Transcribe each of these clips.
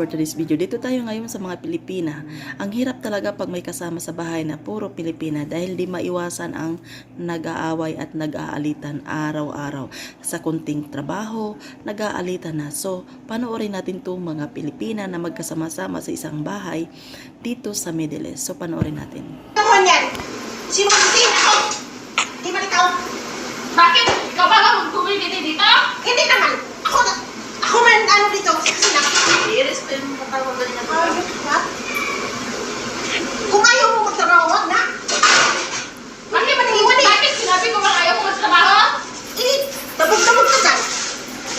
for today's video. Dito tayo ngayon sa mga Pilipina. Ang hirap talaga pag may kasama sa bahay na puro Pilipina dahil di maiwasan ang nag-aaway at nag-aalitan araw-araw. Sa kunting trabaho, nag-aalitan na. So, panoorin natin itong mga Pilipina na magkasama-sama sa isang bahay dito sa Middle East. So, panoorin natin. naman yan? Sino kasi? Ako! Di ba ikaw? Bakit? Ikaw ba lang bumibili dito? Hindi naman. Ako. Ako man ano kasi na. Iris ko yung matawag ba niya Ayos ka? Kung ayaw mo magtrabaho, na. Bakit ba naiwan eh? Bakit sinabi ko bang ayaw ko magtrabaho? Eh, tabog-tabog ka dyan.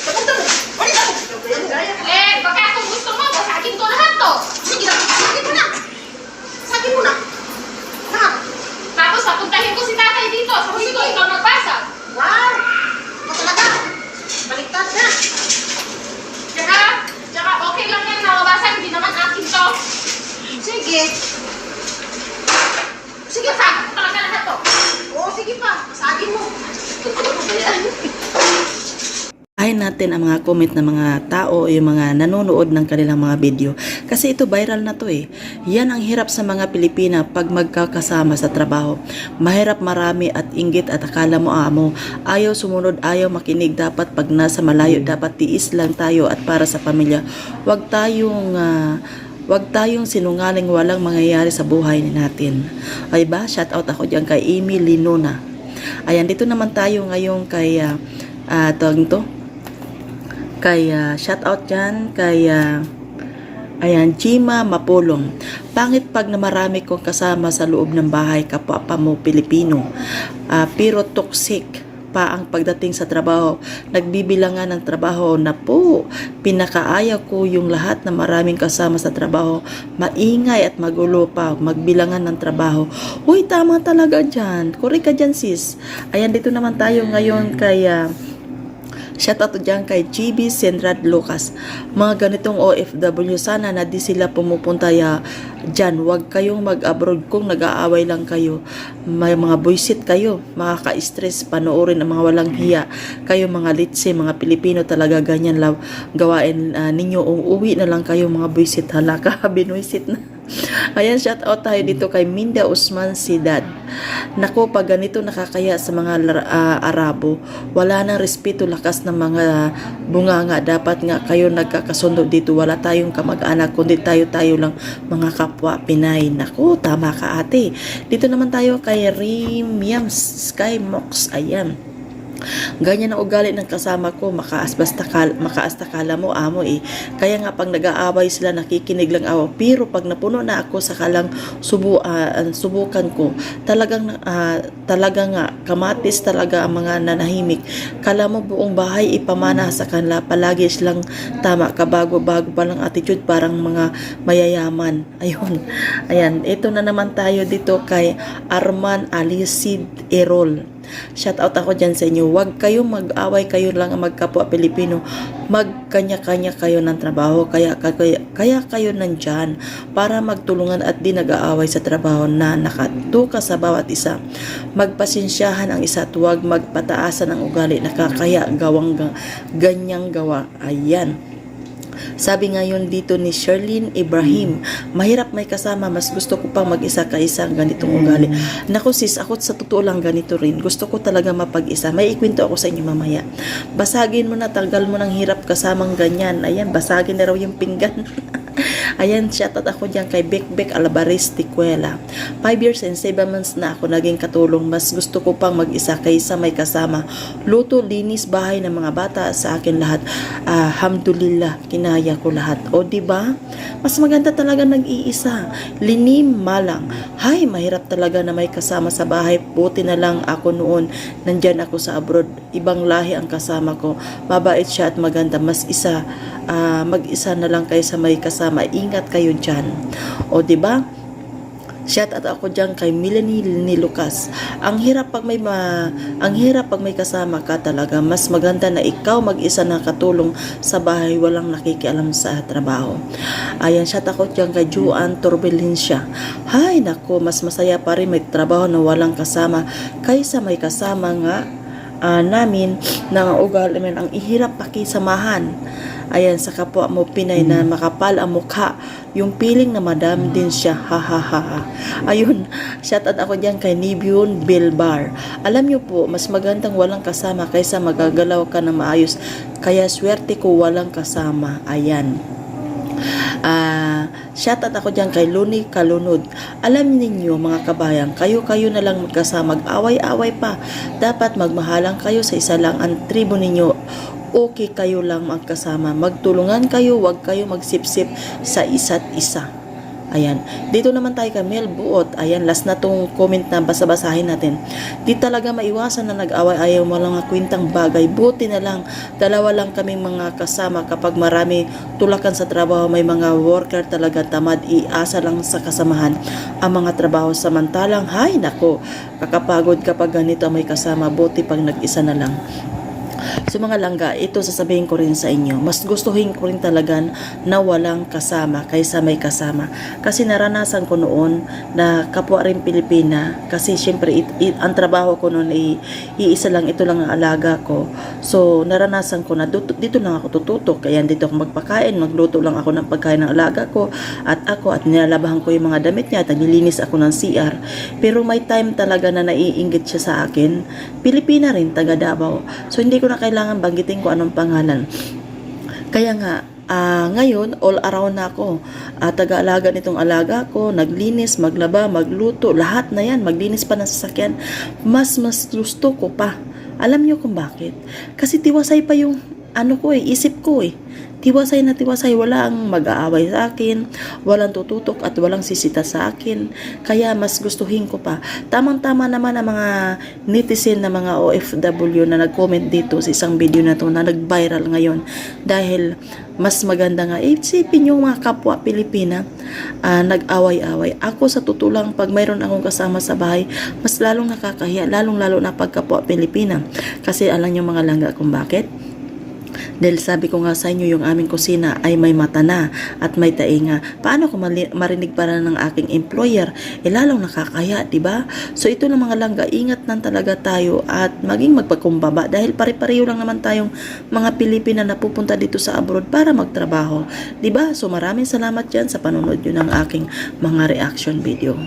Tabog-tabog. Eh, baka kung gusto mo, basagin ko lahat to. Sige na. Sagin mo na. Sagin mo na. Tapos papuntahin ko si tatay dito. Sabi ko, ikaw magbasag. Wow. Ito talaga. Baliktad na. Tsaka, tsaka okay lang yan na mabasag. Hindi naman akin to. Sige. Sige, ko talaga lahat to. Oo, sige pa. Sagin mo. Totoo ba yan? Basahin natin ang mga comment ng mga tao o yung mga nanonood ng kanilang mga video. Kasi ito viral na to eh. Yan ang hirap sa mga Pilipina pag magkakasama sa trabaho. Mahirap marami at inggit at akala mo amo. Ayaw sumunod, ayaw makinig. Dapat pag nasa malayo, dapat tiis lang tayo at para sa pamilya. Huwag tayong... ah, Huwag tayong sinungaling walang mangyayari sa buhay natin. Ay ba? Shout out ako dyan kay Amy Linona. Ayan, dito naman tayo ngayon kay uh, tawag to? Kay uh, shout out dyan kay ah, Ayan, Jima Mapulong. Pangit pag na marami kong kasama sa loob ng bahay, kapwa pa mo Pilipino. Ah, pero toxic pa ang pagdating sa trabaho. Nagbibilangan ng trabaho na po. Pinakaayaw ko yung lahat na maraming kasama sa trabaho. Maingay at magulo pa. Magbilangan ng trabaho. Uy, tama talaga dyan. Correct ka dyan, sis. Ayan, dito naman tayo ngayon kay... ah, Shout out dyan kay GB Senrad Lucas. Mga ganitong OFW, sana na di sila pumupunta ya dyan. Huwag kayong mag-abroad kung nag-aaway lang kayo. May mga buisit kayo, makaka-stress, panoorin ang mga walang hiya. Kayo mga litse, mga Pilipino talaga ganyan law gawain ah, ninyo. Uuwi na lang kayo mga buisit. Hala ka, binuisit na. Ayan, shout out tayo dito kay Minda Usman Sidad. Nako, pag ganito nakakaya sa mga ah, Arabo, wala nang respeto lakas ng mga bunganga. Dapat nga kayo nagkakasundo dito. Wala tayong kamag-anak, kundi tayo-tayo lang mga kapwa Pinay. Nako, tama ka ate. Dito naman tayo kay Rim Yams Sky Mox. Ayan. Ganyan ang ugali ng kasama ko, makaas basta mo amo eh. Kaya nga pag nag-aaway sila, nakikinig lang ako. Pero pag napuno na ako sa kalang subu, ah, subukan ko, talagang ah, talaga nga kamatis talaga ang mga nanahimik. Kala mo buong bahay ipamana sa kanila, palagi silang tama kabago-bago pa lang attitude parang mga mayayaman. Ayun. Ayan, ito na naman tayo dito kay Arman Alisid Erol. Shout out ako dyan sa inyo. Huwag kayong mag-away kayo lang ang magkapwa Pilipino. Magkanya-kanya kayo ng trabaho. Kaya, kaya, kaya kayo nandyan para magtulungan at di nag-aaway sa trabaho na nakatuka sa bawat isa. Magpasensyahan ang isa at huwag magpataasan ang ugali. Nakakaya gawang ga- ganyang gawa. Ayan. Sabi ngayon dito ni Sherlyn Ibrahim, mahirap may kasama, mas gusto ko pang mag-isa kaysa ang ganitong ugali. Naku sis, ako sa totoo lang ganito rin. Gusto ko talaga mapag-isa. May ikwento ako sa inyo mamaya. Basagin mo na, tanggal mo ng hirap kasamang ganyan. Ayan, basagin na raw yung pinggan. Ayan, shoutout ako dyan kay Bekbek Alvarez Ticuela. 5 years and 7 months na ako naging katulong. Mas gusto ko pang mag-isa kaysa may kasama. Luto, linis, bahay ng mga bata sa akin lahat. Ah, Alhamdulillah, kinaya ko lahat. O, di ba? Mas maganda talaga nag-iisa. Linim, malang. Hay, mahirap talaga na may kasama sa bahay. Buti na lang ako noon. Nandyan ako sa abroad. Ibang lahi ang kasama ko. Mabait siya at maganda. Mas isa, ah, mag-isa na lang kayo sa may kasama. Ingat kayo dyan. O, di ba? Shout out ako diyan kay Melanie ni Lucas. Ang hirap pag may ma, ang hirap pag may kasama ka talaga. Mas maganda na ikaw mag-isa na katulong sa bahay walang nakikialam sa trabaho. Ayan, shout out ako diyan kay Juan Torbelencia. Hay nako, mas masaya pa rin may trabaho na walang kasama kaysa may kasama nga ah, namin na ang ugali namin ang ihirap pakisamahan Ayan, sa kapwa mo Pinay na makapal ang mukha. Yung piling na madam din siya. Ha ha ha ha. Ayun, shout out ako diyan kay Nibion Bilbar. Alam niyo po, mas magandang walang kasama kaysa magagalaw ka na maayos. Kaya swerte ko walang kasama. Ayan. Ah, shout out ako diyan kay Luni Kalunod. Alam ninyo mga kabayan, kayo-kayo na lang magkasama, mag-away-away pa. Dapat magmahalang kayo sa isa lang ang tribo ninyo. Okay kayo lang magkasama. Magtulungan kayo, wag kayo magsipsip sa isa't isa. Ayan. Dito naman tayo kay Mel Buot. Ayan, last na tong comment na basa-basahin natin. Di talaga maiwasan na nag-away ayaw mo lang nga kwentang bagay. Buti na lang, dalawa lang kaming mga kasama kapag marami tulakan sa trabaho. May mga worker talaga tamad. Iasa lang sa kasamahan ang mga trabaho. Samantalang, hay nako, kakapagod kapag ganito may kasama. Buti pag nag-isa na lang. So mga langga, ito sasabihin ko rin sa inyo. Mas gustuhin ko rin talaga na walang kasama kaysa may kasama. Kasi naranasan ko noon na kapwa rin Pilipina. Kasi syempre it, it- ang trabaho ko noon ay iisa lang, ito lang ang alaga ko. So naranasan ko na dito, dito lang ako tututok. Kaya dito ako magpakain, magluto lang ako ng pagkain ng alaga ko. At ako at nilalabahan ko yung mga damit niya at naglilinis ako ng CR. Pero may time talaga na naiinggit siya sa akin. Pilipina rin, taga Davao. So hindi ko na kailangan banggitin ko anong pangalan. Kaya nga, ah, ngayon, all around na ako. Ah, taga-alaga nitong alaga ko, naglinis, maglaba, magluto, lahat na yan, maglinis pa ng sasakyan. Mas, mas gusto ko pa. Alam niyo kung bakit? Kasi tiwasay pa yung ano ko eh, isip ko eh. Tiwasay na tiwasay, wala ang mag-aaway sa akin, walang tututok at walang sisita sa akin. Kaya mas gustuhin ko pa. Tamang-tama naman ang mga netizen na mga OFW na nag-comment dito sa isang video na to na nag-viral ngayon. Dahil mas maganda nga, eh, isipin yung mga kapwa Pilipina ah, nag-away-away. Ako sa tutulang, pag mayroon akong kasama sa bahay, mas lalong nakakahiya, lalong-lalo na pag kapwa Pilipina. Kasi alam nyo mga langga kung bakit? Dahil sabi ko nga sa inyo, yung aming kusina ay may mata na at may tainga. Paano ko marinig para ng aking employer? Eh lalong nakakaya, ba? So ito na mga langga, ingat lang talaga tayo at maging magpagkumbaba dahil pare-pareho lang naman tayong mga Pilipina na pupunta dito sa abroad para magtrabaho. Ba? So maraming salamat dyan sa panonood nyo ng aking mga reaction video.